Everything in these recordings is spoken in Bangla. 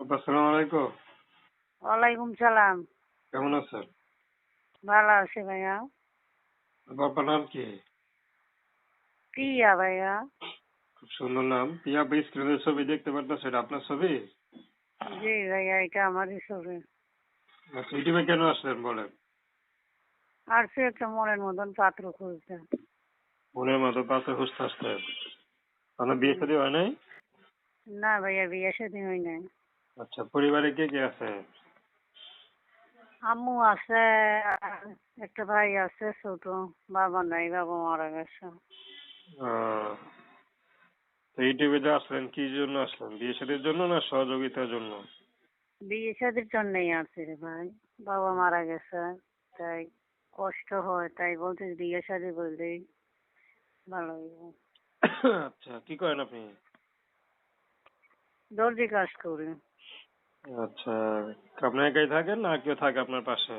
আসসালামু আলাইকুম। ওয়ালাইকুম সালাম। কেমন আছেন? ভালো আছে ভাইয়া। বাবার নাম কি? প্রিয়া ভাইয়া। খুব সুন্দর নাম। পিয়া ভাই স্ক্রিনের ছবি দেখতে পারতেছেন এটা আপনার ছবি? জি ভাইয়া এটা আমারই ছবি। আচ্ছা ইউটিউবে কেন আসলেন বলেন? আর সে একটা মনের মতন পাত্র খুঁজতে। মনের মতো পাশে খুঁজতে আপনার বিয়ে শাদী হয় নাই? না ভাইয়া বিয়ে শাদী হয় নাই। আচ্ছা পরিবারে কে কে আছে? আম্মু আছে একটা ভাই আছে ছোট। বাবা নাই বাবা মারা গেছে। তো ইউটিউবে যে আসলেন কি জন্য আসলেন? বিয়ে শাদীর জন্য না সহযোগিতার জন্য? বিয়ে শাদির জন্যই আছে রে ভাই। বাবা মারা গেছে তাই কষ্ট হয় তাই বলতে বিয়ে শাদি করলেই ভালো আচ্ছা কি করেন আপনি? দর্জি কাজ করি। আচ্ছা আপনি একাই থাকেন না কেউ থাকে আপনার পাশে?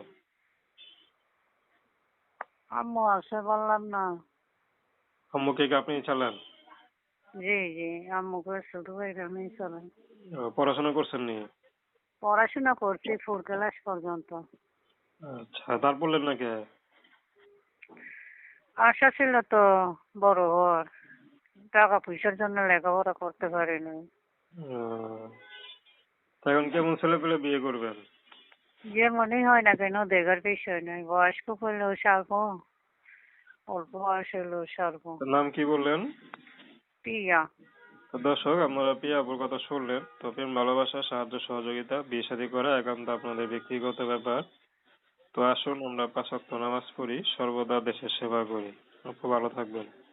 আম্মু আছে বললাম না। আম্মুকে কি আপনি চালান? জি জি আম্মুকে ছোট ভাই আমি চলাই। ও, পড়াশোনা করছেন নি? পড়াশোনা করছি ফোর ক্লাস পর্যন্ত। আচ্ছা তার বললেন না কে? আশা ছিল তো বড় হওয়ার। টাকা পয়সার জন্য লেখাপড়া করতে পারিনি। এখন কেমন ছেলে পেলে বিয়ে করবেন যে মনেই হয় না কেন দেখার বিষয় নয় বয়স্ক করলেও সারবো অল্প বয়স হলেও সারবো। নাম কি বললেন? পিয়া দর্শক আপনারা পিয়াপুর কথা শুনলেন। তো প্রেম ভালোবাসা সাহায্য সহযোগিতা বিয়ে শাদী করা একান্ত আপনাদের ব্যক্তিগত ব্যাপার। তো আসুন আমরা পাঁচ নামাজ পড়ি। সর্বদা দেশের সেবা করি। আপু ভালো থাকবেন।